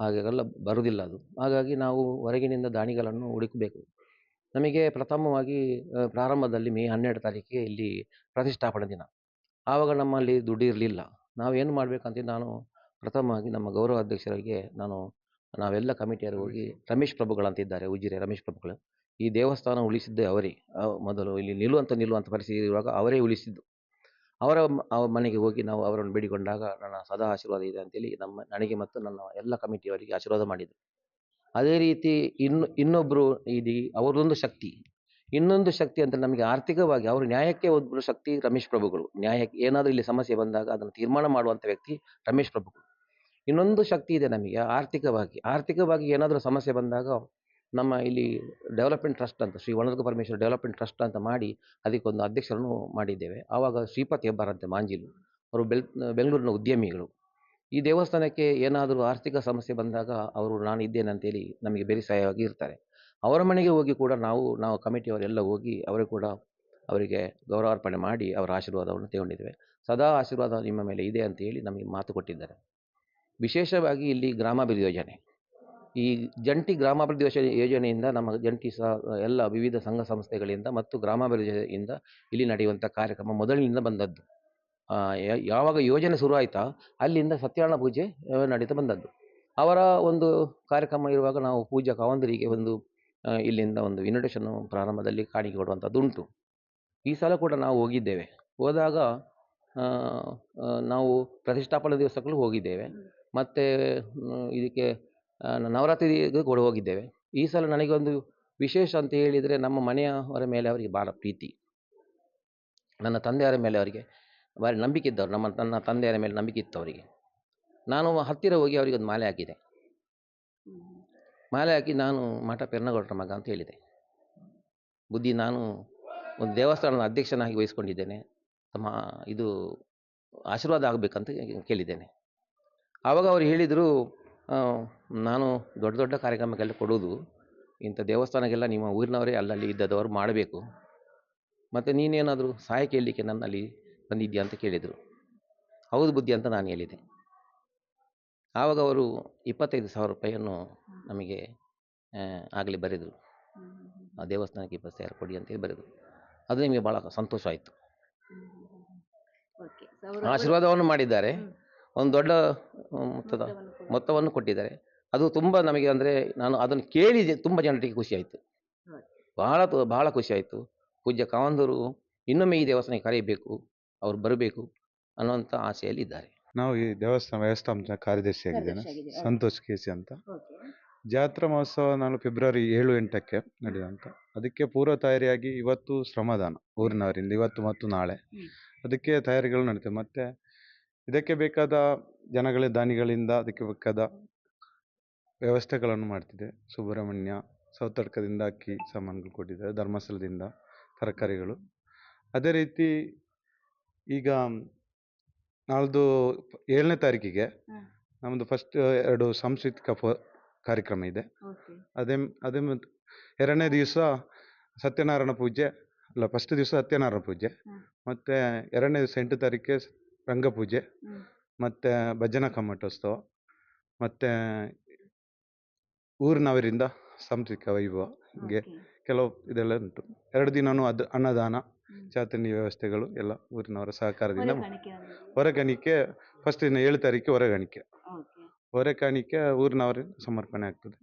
ಹಾಗೆಲ್ಲ ಬರುವುದಿಲ್ಲ ಅದು. ಹಾಗಾಗಿ ನಾವು ಹೊರಗಿನಿಂದ ದಾಣಿಗಳನ್ನು ಹುಡುಕಬೇಕು. ನಮಗೆ ಪ್ರಥಮವಾಗಿ ಪ್ರಾರಂಭದಲ್ಲಿ ಮೇ ಹನ್ನೆರಡು ತಾರೀಕಿಗೆ ಇಲ್ಲಿ ಪ್ರತಿಷ್ಠಾಪನೆ ದಿನ. ಆವಾಗ ನಮ್ಮಲ್ಲಿ ದುಡ್ಡು ಇರಲಿಲ್ಲ. ನಾವೇನು ಮಾಡಬೇಕಂತ ನಾನು ಪ್ರಥಮವಾಗಿ ನಮ್ಮ ಗೌರವ ಅಧ್ಯಕ್ಷರಿಗೆ ನಾನು ನಾವೆಲ್ಲ ಕಮಿಟಿಯರು ಹೋಗಿ ರಮೇಶ್ ಪ್ರಭುಗಳಂತಿದ್ದಾರೆ ಉಜಿರೆ ರಮೇಶ್ ಪ್ರಭುಗಳು. ಈ ದೇವಸ್ಥಾನ ಉಳಿಸಿದ್ದೇ ಅವರೇ. ಮೊದಲು ಇಲ್ಲಿ ನಿಲ್ಲುವಂಥ ನಿಲ್ಲುವಂಥ ಪರಿಸ್ಥಿತಿ ಇರುವಾಗ ಅವರೇ ಉಳಿಸಿದ್ದು. ಅವರ ಮನೆಗೆ ಹೋಗಿ ನಾವು ಅವರನ್ನು ಬೇಡಿಕೊಂಡಾಗ ನನ್ನ ಸದಾ ಆಶೀರ್ವಾದ ಇದೆ ಅಂತೇಳಿ ನಮ್ಮ ನನಗೆ ಮತ್ತು ನನ್ನ ಎಲ್ಲ ಕಮಿಟಿಯವರಿಗೆ ಆಶೀರ್ವಾದ ಮಾಡಿದರು ಅದೇ ರೀತಿ ಇನ್ನು ಇನ್ನೊಬ್ಬರು ಇದು ಅವರದೊಂದು ಶಕ್ತಿ. ಇನ್ನೊಂದು ಶಕ್ತಿ ಅಂತ ನಮಗೆ ಆರ್ಥಿಕವಾಗಿ ಅವರು ನ್ಯಾಯಕ್ಕೆ ಒಬ್ಬರು ಶಕ್ತಿ ರಮೇಶ್ ಪ್ರಭುಗಳು. ನ್ಯಾಯಕ್ಕೆ ಏನಾದರೂ ಇಲ್ಲಿ ಸಮಸ್ಯೆ ಬಂದಾಗ ಅದನ್ನು ತೀರ್ಮಾನ ಮಾಡುವಂಥ ವ್ಯಕ್ತಿ ರಮೇಶ್ ಪ್ರಭುಗಳು. ಇನ್ನೊಂದು ಶಕ್ತಿ ಇದೆ ನಮಗೆ ಆರ್ಥಿಕವಾಗಿ. ಆರ್ಥಿಕವಾಗಿ ಏನಾದರೂ ಸಮಸ್ಯೆ ಬಂದಾಗ ನಮ್ಮ ಇಲ್ಲಿ ಡೆವಲಪ್ಮೆಂಟ್ ಟ್ರಸ್ಟ್ ಅಂತ, ಶ್ರೀ ವನದುರ್ಗ ಪರಮೇಶ್ವರ ಡೆವಲಪ್ಮೆಂಟ್ ಟ್ರಸ್ಟ್ ಅಂತ ಮಾಡಿ ಅದಕ್ಕೊಂದು ಅಧ್ಯಕ್ಷರನ್ನು ಮಾಡಿದ್ದೇವೆ. ಆವಾಗ ಶ್ರೀಪತಿ ಹೆಬ್ಬಾರಂತೆ ಮಾಂಜಿಲು. ಅವರು ಬೆಲ್, ಬೆಂಗಳೂರಿನ ಉದ್ಯಮಿಗಳು. ಈ ದೇವಸ್ಥಾನಕ್ಕೆ ಏನಾದರೂ ಆರ್ಥಿಕ ಸಮಸ್ಯೆ ಬಂದಾಗ ಅವರು ನಾನು ಇದ್ದೇನೆ ಅಂತೇಳಿ ನಮಗೆ ಬೇರೆ ಸಹಾಯವಾಗಿ ಇರ್ತಾರೆ. ಅವರ ಮನೆಗೆ ಹೋಗಿ ಕೂಡ ನಾವು ನಾವು ಕಮಿಟಿಯವರೆಲ್ಲ ಹೋಗಿ ಅವರು ಕೂಡ ಅವರಿಗೆ ಗೌರವಾರ್ಪಣೆ ಮಾಡಿ ಅವರ ಆಶೀರ್ವಾದವನ್ನು ತಗೊಂಡಿದ್ದೇವೆ. ಸದಾ ಆಶೀರ್ವಾದ ನಿಮ್ಮ ಮೇಲೆ ಇದೆ ಅಂತ ಹೇಳಿ ನಮಗೆ ಮಾತು ಕೊಟ್ಟಿದ್ದಾರೆ. ವಿಶೇಷವಾಗಿ ಇಲ್ಲಿ ಗ್ರಾಮಾಭಿವೃದ್ಧಿ ಯೋಜನೆ. ಈ ಜಂಟಿ ಗ್ರಾಮಾಭಿವೃದ್ಧಿ ಯೋಜನೆ, ಯೋಜನೆಯಿಂದ ನಮ್ಮ ಜಂಟಿ ಸಹ ಎಲ್ಲ ವಿವಿಧ ಸಂಘ ಸಂಸ್ಥೆಗಳಿಂದ ಮತ್ತು ಗ್ರಾಮಾಭಿವೃದ್ಧಿಯಿಂದ ಇಲ್ಲಿ ನಡೆಯುವಂಥ ಕಾರ್ಯಕ್ರಮ ಮೊದಲಿನಿಂದ ಬಂದದ್ದು. ಯಾವಾಗ ಯೋಜನೆ ಶುರು ಆಯ್ತಾ ಅಲ್ಲಿಂದ ಸತ್ಯನಾರಾಯಣ ಪೂಜೆ ನಡೀತಾ ಬಂದದ್ದು. ಅವರ ಒಂದು ಕಾರ್ಯಕ್ರಮ ಇರುವಾಗ ನಾವು ಪೂಜಾ ಕಾವಂದರಿಗೆ ಒಂದು ಇಲ್ಲಿಂದ ಒಂದು ಇನ್ವಿಟೇಷನ್ ಪ್ರಾರಂಭದಲ್ಲಿ ಕಾಣಿಕೆ ಕೊಡುವಂಥದ್ದುಂಟು. ಈ ಸಲ ಕೂಡ ನಾವು ಹೋಗಿದ್ದೇವೆ. ಹೋದಾಗ ನಾವು ಪ್ರತಿಷ್ಠಾಪನಾ ದಿವಸಗಳು ಹೋಗಿದ್ದೇವೆ. ಮತ್ತು ಇದಕ್ಕೆ ನವರಾತ್ರಿಗೂ ಕೂಡ ಹೋಗಿದ್ದೇವೆ. ಈ ಸಲ ನನಗೆ ಒಂದು ವಿಶೇಷ ಅಂತ ಹೇಳಿದರೆ ನಮ್ಮ ಮನೆಯವರ ಮೇಲೆ ಅವರಿಗೆ ಭಾಳ ಪ್ರೀತಿ. ನನ್ನ ತಂದೆಯವರ ಮೇಲೆ ಅವರಿಗೆ ಭಾರಿ ನಂಬಿಕೆ ಇದ್ದವರು, ನಮ್ಮ ನನ್ನ ತಂದೆಯರ ಮೇಲೆ ನಂಬಿಕೆ ಇತ್ತು ಅವರಿಗೆ ನಾನು ಹತ್ತಿರ ಹೋಗಿ ಅವರಿಗೆ ಒಂದು ಮಾಲೆ ಹಾಕಿದೆ. ಮಾಲೆ ಹಾಕಿ ನಾನು ಮಠ ಪೆರ್ನಗೌಡರ ಮಗ ಅಂತ ಹೇಳಿದೆ. ಬುದ್ಧಿ ನಾನು ಒಂದು ದೇವಸ್ಥಾನದ ಅಧ್ಯಕ್ಷನಾಗಿ ವಹಿಸ್ಕೊಂಡಿದ್ದೇನೆ. ತಮ್ಮ ಇದು ಆಶೀರ್ವಾದ ಆಗಬೇಕಂತ ಕೇಳಿದ್ದೇನೆ. ಆವಾಗ ಅವರು ಹೇಳಿದರು ನಾನು ದೊಡ್ಡ ದೊಡ್ಡ ಕಾರ್ಯಕ್ರಮಕ್ಕೆಲ್ಲ ಕೊಡೋದು, ಇಂಥ ದೇವಸ್ಥಾನಕ್ಕೆಲ್ಲ ನಿಮ್ಮ ಊರಿನವರೇ ಅಲ್ಲಲ್ಲಿ ಇದ್ದದವರು ಮಾಡಬೇಕು. ಮತ್ತು ನೀನೇನಾದರೂ ಸಹಾಯ ಕೇಳಲಿಕ್ಕೆ ನನ್ನಲ್ಲಿ ಬಂದಿದ್ಯಾ ಅಂತ ಕೇಳಿದರು. ಹೌದು ಬುದ್ಧಿ ಅಂತ ನಾನು ಹೇಳಿದೆ. ಆವಾಗ ಅವರು ಇಪ್ಪತ್ತೈದು ಸಾವಿರ ರೂಪಾಯಿಯನ್ನು ನಮಗೆ ಆಗಲಿ ಬರೆದರು. ಆ ದೇವಸ್ಥಾನಕ್ಕೆ ಇಪ್ಪತ್ತು ಸಾವಿರ ಕೊಡಿ ಅಂತೇಳಿ ಬರೆದರು. ಅದು ನಿಮಗೆ ಭಾಳ ಸಂತೋಷ ಆಯಿತು. ಆಶೀರ್ವಾದವನ್ನು ಮಾಡಿದ್ದಾರೆ. ಒಂದು ದೊಡ್ಡ ಮೊತ್ತದ ಮೊತ್ತವನ್ನು ಕೊಟ್ಟಿದ್ದಾರೆ. ಅದು ತುಂಬ ನಮಗೆ ಅಂದರೆ ನಾನು ಅದನ್ನು ಕೇಳಿ ತುಂಬ ಜನರಿಗೆ ಖುಷಿ ಆಯಿತು. ಬಹಳ ಬಹಳ ಖುಷಿ ಆಯಿತು. ಪೂಜ್ಯ ಕಾವಂದರು ಇನ್ನೊಮ್ಮೆ ಈ ದೇವಸ್ಥಾನಕ್ಕೆ ಕರೆಯಬೇಕು. ಅವ್ರು ಬರಬೇಕು ಅನ್ನುವಂಥ ಆಸೆಯಲ್ಲಿ ಇದ್ದಾರೆ ನಾವು ಈ ದೇವಸ್ಥಾನ ವ್ಯವಸ್ಥಾಪನ ಕಾರ್ಯದರ್ಶಿ ಆಗಿದ್ದೇನೆ ಕಾರ್ಯದರ್ಶಿಯಾಗಿದ್ದೀರಾ? ಸಂತೋಷ್ ಕೇಸಿ ಅಂತ. ಜಾತ್ರಾ ಮಹೋತ್ಸವ ನಾನು ಫೆಬ್ರವರಿ ಏಳು ಎಂಟಕ್ಕೆ ನಡೆಯುವಂತ ಅದಕ್ಕೆ ಪೂರ್ವ ತಯಾರಿಯಾಗಿ ಇವತ್ತು ಶ್ರಮದಾನ ಊರಿನವರಿಂದ ಇವತ್ತು ಮತ್ತು ನಾಳೆ. ಹ್ಮ್. ಅದಕ್ಕೆ ತಯಾರಿಗಳು ನಡೀತವೆ. ಮತ್ತೆ ಇದಕ್ಕೆ ಬೇಕಾದ ಜನಗಳ ದಾನಿಗಳಿಂದ ಅದಕ್ಕೆ ಬೇಕಾದ ವ್ಯವಸ್ಥೆಗಳನ್ನು ಮಾಡ್ತಿದೆ. ಸುಬ್ರಹ್ಮಣ್ಯ ಸೌತಡ್ಕದಿಂದ ಅಕ್ಕಿ ಸಾಮಾನುಗಳು ಕೊಟ್ಟಿದ್ದಾರೆ ಧರ್ಮಸ್ಥಳದಿಂದ ತರಕಾರಿಗಳು. ಅದೇ ರೀತಿ ಈಗ ನಾಳ್ದು ಏಳನೇ ತಾರೀಕಿಗೆ. ನಮ್ಮದು ಫಸ್ಟ್ ಎರಡು ಸಾಂಸ್ಕೃತಿಕ ಫ ಕಾರ್ಯಕ್ರಮ ಇದೆ ಅದೇ ಅದೇ ಮತ್ತು ಎರಡನೇ ದಿವಸ ಸತ್ಯನಾರಾಯಣ ಪೂಜೆ ಅಲ್ಲ ಫಸ್ಟ್ ದಿವಸ ಸತ್ಯನಾರಾಯಣ ಪೂಜೆ. ಮತ್ತು ಎರಡನೇ ದಿವಸ ಎಂಟು ತಾರೀಕಿಗೆ ರಂಗ ಪೂಜೆ ಮತ್ತೆ ಮತ್ತು ಭಜನಾ ಕಮ್ಮಟೋತ್ಸವ ಮತ್ತು ಊರಿನವರಿಂದ ಸಾಂಸ್ಕೃತಿಕ ವೈಭವ ಹೀಗೆ ಕೆಲವು ಇದೆಲ್ಲ ಉಂಟು. ಎರಡು ದಿನವೂ ಅದು ಅನ್ನದಾನ ಜಾತ್ರೆ ವ್ಯವಸ್ಥೆಗಳು ಎಲ್ಲ ಊರಿನವರ ಸಹಕಾರದಿಂದ ಹೊರಗಣಿಕೆ ಫಸ್ಟ್ ದಿನ ಏಳು ತಾರೀಕು ಹೊರಗಣಿಕೆ. ಹೊರಗಾಣಿಕೆ ಊರಿನವರಿಗೆ ಸಮರ್ಪಣೆ ಆಗ್ತದೆ.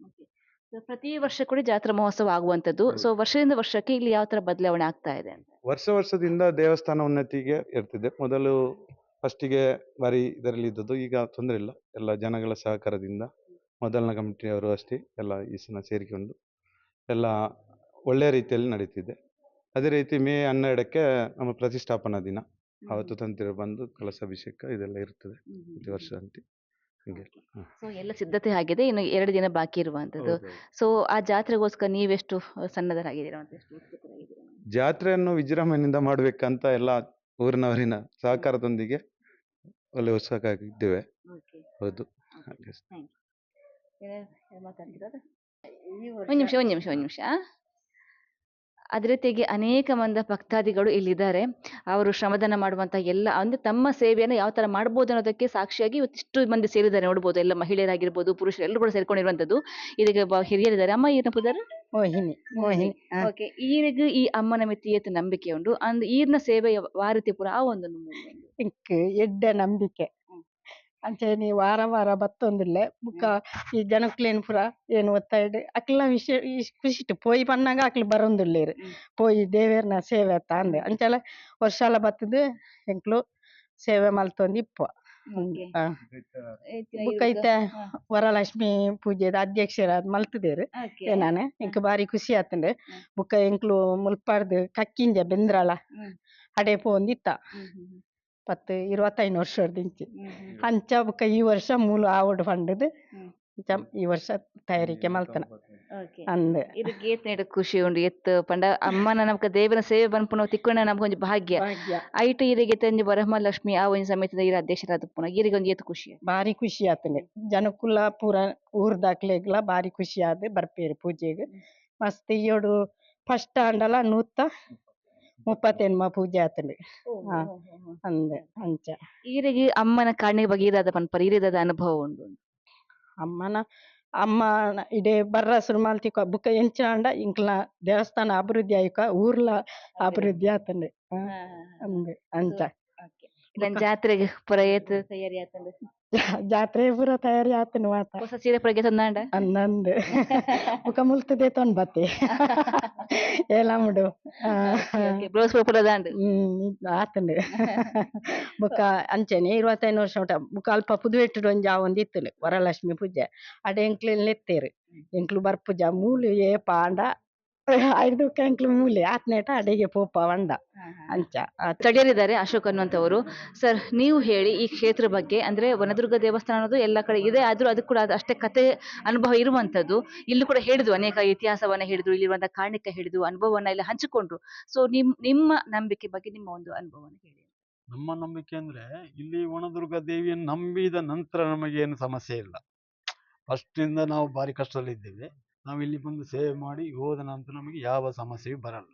ಪ್ರತಿ ವರ್ಷ ಕೂಡ ಜಾತ್ರಾ ಮಹೋತ್ಸವ ಆಗುವಂತದ್ದು ಹೌದು. ಸೊ ವರ್ಷದಿಂದ ವರ್ಷಕ್ಕೆ ಇಲ್ಲಿ ಯಾವ ತರ ಬದಲಾವಣೆ ಆಗ್ತಾ ಇದೆ ವರ್ಷ ವರ್ಷದಿಂದ ದೇವಸ್ಥಾನ ಉನ್ನತಿಗೆ ಇರ್ತಿದೆ. ಮೊದಲು ಫಸ್ಟಿಗೆ ಬಾರಿ ಇದರಲ್ಲಿ ಇದ್ದದ್ದು. ಈಗ ತೊಂದರೆ ಇಲ್ಲ. ಎಲ್ಲ ಜನಗಳ ಸಹಕಾರದಿಂದ ಮೊದಲನ ಕಮಿಟಿಯವರು ಅಷ್ಟೇ ಎಲ್ಲ ಈ ಸಲ ಸೇರಿಕೊಂಡು ಎಲ್ಲ ಒಳ್ಳೆಯ ರೀತಿಯಲ್ಲಿ ನಡೀತಿದೆ. ಅದೇ ರೀತಿ ಮೇ ಹನ್ನೆರಡಕ್ಕೆ ನಮ್ಮ ಪ್ರತಿಷ್ಠಾಪನಾ ದಿನ. ಅವತ್ತು ತಂತಿರು ಬಂದು ಕಲಶಾಭಿಷೇಕ ಇದೆಲ್ಲ ಇರ್ತದೆ ಪ್ರತಿ ವರ್ಷ ಅಂತ ಹೀಗೆ. ಸೊ ಎಲ್ಲ ಸಿದ್ಧತೆ ಆಗಿದೆ. ಇನ್ನು ಎರಡು ದಿನ ಬಾಕಿ ಇರುವಂತದ್ದು ಸೊ ಆ ಜಾತ್ರೆಗೋಸ್ಕರ ನೀವೆಷ್ಟು ಎಷ್ಟು ಉತ್ಸುಕರಾಗಿದ್ದೀರಾ? ಜಾತ್ರೆಯನ್ನು ವಿಜೃಂಭಣೆಯಿಂದ ಮಾಡಬೇಕಂತ ಎಲ್ಲ ಊರಿನವರಿನ ಸಹಕಾರದೊಂದಿಗೆ ಒಳ್ಳೆ ಉತ್ಸುಕರಾಗಿದ್ದೇವೆ Okay. ಹೌದು. Okay. ಹಾಗೆ. Thank you. ಏನಾದ್ರು ಏನ್ ಮಾತಾಡ್ತಿರೋದು? ಒಂದ್ ನಿಮಿಷ ಒಂದ್ ನಿಮಿಷ ಒಂದ್ ನಿಮಿಷ ಅದೇ ರೀತಿಯಾಗಿ ಅನೇಕ ಮಂದ ಭಕ್ತಾದಿಗಳು ಇಲ್ಲಿದ್ದಾರೆ. ಅವರು ಶ್ರಮದಾನ ಮಾಡುವಂತ ಎಲ್ಲ ಅಂದ್ರೆ ತಮ್ಮ ಸೇವೆಯನ್ನು ಯಾವ ತರ ಮಾಡ್ಬೋದು ಅನ್ನೋದಕ್ಕೆ ಸಾಕ್ಷಿಯಾಗಿ ಇಷ್ಟು ಮಂದಿ ಸೇರಿದ್ದಾರೆ ನೋಡ್ಬೋದು. ಎಲ್ಲ ಮಹಿಳೆಯರಾಗಿರ್ಬೋದು ಪುರುಷರು ಎಲ್ಲರೂ ಕೂಡ ಸೇರ್ಕೊಂಡಿರುವಂಥದ್ದು ಇದಕ್ಕೆ ಹಿರಿಯರಿದ್ದಾರೆ. ಅಮ್ಮ ಏನಪ್ಪ ಮೋಹಿನಿ ಮೋಹಿನಿ ಓಕೆ ಈರಿಗ ಈ ಅಮ್ಮನ ಮಿತಿಯೇತು ನಂಬಿಕೆ ಉಂಟು. ಅಂದ್ ಈರ್ನ ಸೇವೆಯ ವಾರತಿ ಪುರ ಆ ಒಂದು ಎಡ್ಡ ನಂಬಿಕೆ. ಅಂಚೆನಿ ವಾರ ವಾರ ಬತ್ತೊಂದುಲ್ಲೆ ಬುಕ್ಕ ಈ ಜನಕ್ಲೇನ್ ಪುರ ಏನು ಒತ್ತಾಯ್ಡ್ ಅಕ್ಲ ವಿಷಯ ಖುಷಿಟ್ ಪೋಯಿ ಪನ್ನಗ ಅಕ್ಲ್ ಬರೊಂದುಲ್ಲೆರ್. ಪೋಯಿ ದೇವೇರ್ನ ಸೇವೆ ಅತ್ತ ಅಂದೆ. ಅಂಚಲ ವರ್ಷಾಲ ಬತ್ತದು ಎಂಕ್ಲು ಸೇವೆ ಮಲ್ತೊಂದು ಇಪ್ಪ. ಬುಕ್ಕ ಐತೆ ವರಲಕ್ಷ್ಮಿ ಪೂಜೆದ ಅಧ್ಯಕ್ಷರ ಮಲ್ತುದೆರ್ ಏನಾನೆ ಎಂಕ್ ಬಾರಿ ಖುಷಿ ಆತಂಡೆ ಬುಕ್ಕ ಎಂಕ್ಲು ಮುಲ್ಪಾಡ್ದು ಕಕ್ಕಿಂಜ ಬೆಂದ್ರಲ ಅಡೆ ಅಡೆ ಪೋಂದಿತ್ತ ಪತ್ತು ಇರುವತ್ತೈದು ವರ್ಷದಿಂಚಿ ಅಂಚ ಈ ವರ್ಷ ಮೂಲ ಆವಡ್ ಫಂಡದು ಈ ವರ್ಷ ತಯಾರಿಕೆ ಮಲ್ತನ ಅಂದ್ ಇದು ಗೇತ್ ನೆಡ ಖುಷಿ ಉಂಡು ಎತ್ತು ಪಂಡ ಅಮ್ಮನ ನಮ್ಕ ದೇವರ ಸೇವೆ ಬನ್ಪುನ ತಿಕ್ಕೊಂಡ ನಮ್ಗೆ ಭಾಗ್ಯ. ಭಾಗ್ಯ. ಐಟು ಈರಿಗೆ ತಂಜಿ ವರಮಹಾಲಕ್ಷ್ಮಿ ಆ ಒಂದು ಸಮೇತದ ಇರ ಅಧ್ಯಕ್ಷರಾದ ಪುನ ಈರಿಗೆ ಒಂದು ಏತ್ ಖುಷಿ ಬಾರಿ ಖುಷಿ ಆತನೆ. ಜನಕ್ಕುಲ್ಲ ಪೂರ ಊರ್ ದಾಖಲೆ ಬಾರಿ ಖುಷಿ ಆದ್ ಬರ್ಪೇರು ಪೂಜೆಗ್. ಮಸ್ತ್ ಈಯೋಡು ಫಸ್ಟ್ ಆಂಡಲ ನೂತ ಮಾ ಪೂಜೆ ಆತಂಡೆ ಹಾ. ಅಂದೆ ಅಂಚ ಈರಿಗೆ ಅಮ್ಮನ ಕಾಣೆ ಬಗ್ಗೆ ಇರದ ಪನ್ಪರ್ ಇರಿದ ಅನುಭವ ಉಂಡು ಅಮ್ಮನ ಅಮ್ಮ ಇಡೆ ಬರ್ರ ಸುರ್ಮಾಲ್ತಿ ಬುಕ್ಕ ಎಂಚ ಅಂಡ ಇಂಕ್ಲ ದೇವಸ್ಥಾನ ಅಭಿವೃದ್ಧಿ ಆಯ್ಕ ಊರ್ಲ ಅಭಿವೃದ್ಧಿ ಆತಂಡೆ ಅಂದೆ ಅಂಚ ಇದನ್ ಜಾತ್ರೆಗೆ ಪುರ ಏತು ತಯಾರಿ ಆತಂಡ ಜಾತ್ರೆ ಪೂರ ತಯಾರಿ ಆತನು ಮಾತ ಹೊಸ ಸೀರೆ ಪುರಗೆ ತಂದಾಂಡ ಅನ್ನಂದು ಬುಕ್ಕ ಮುಲ್ತದೆ ತೊಂದ್ ಬತ್ತೆ ಏಲ ಮುಡು ಆ, ಬ್ಲೌಸ್ ಪುರ ದಾಂಡು ಹ್ಮ್ ಆತಂಡು ಬುಕ್ಕ ಅಂಚನೆ ಇರುವತ್ತೈದು ವರ್ಷ ಉಂಟ ಬುಕ್ಕ ಅಲ್ಪ ಪುದುವೆಟ್ಟು ಒಂಜಿ ಆ ಒಂದ್ ಇತ್ತುಲು ವರಲಕ್ಷ್ಮಿ ಪೂಜೆ ಅಡೆ ಎಂಕ್ಲು ಎತ್ತೇರು ಎಂಕ್ಲು ಬರ್ಪುಜ ಮೂಲು ಏ ಪಾಂಡ ಐದು ಎಂಕ್ಲು ಮೂಲೆ ಆತ್ನೇಟ ಅಡಿಗೆ ಪೋಪ ವಂಡ. ಅಂಚ ತಡೆಯಲಿದ್ದಾರೆ ಅಶೋಕ್ ಅನ್ನುವಂಥವರು. ಸರ್ ನೀವು ಹೇಳಿ ಈ ಕ್ಷೇತ್ರ ಬಗ್ಗೆ ಅಂದ್ರೆ ವನದುರ್ಗ ದೇವಸ್ಥಾನ ಅನ್ನೋದು ಎಲ್ಲ ಕಡೆ ಇದೆ ಆದ್ರೂ ಅದು ಕೂಡ ಅದು ಅಷ್ಟೇ ಕತೆ ಅನುಭವ ಇರುವಂತದ್ದು ಇಲ್ಲೂ ಕೂಡ ಹೇಳಿದ್ರು ಅನೇಕ ಇತಿಹಾಸವನ್ನ ಹಿಡಿದು ಇಲ್ಲಿರುವಂತಹ ಕಾರಣಕ್ಕೆ ಹಿಡಿದು ಅನುಭವವನ್ನ ಎಲ್ಲ ಹಂಚಿಕೊಂಡ್ರು. ಸೊ ನಿಮ್ ನಿಮ್ಮ ನಂಬಿಕೆ ಬಗ್ಗೆ ನಿಮ್ಮ ಒಂದು ಅನುಭವನ ಹೇಳಿ. ನಮ್ಮ ನಂಬಿಕೆ ಅಂದ್ರೆ ಇಲ್ಲಿ ವನದುರ್ಗ ದೇವಿಯನ್ನು ನಂಬಿದ ನಂತರ ನಮಗೇನು ಏನು ಸಮಸ್ಯೆ ಇಲ್ಲ. ಫಸ್ಟ್ ಇಂದ ನಾವು ಭಾರಿ ಕಷ್ಟದಲ್ಲಿದ್ದೇವೆ. ನಾವು ಇಲ್ಲಿ ಬಂದು ಸೇವೆ ಮಾಡಿ ಹೋದ ನಂತರ ನಮಗೆ ಯಾವ ಸಮಸ್ಯೆಯೂ ಬರಲ್ಲ.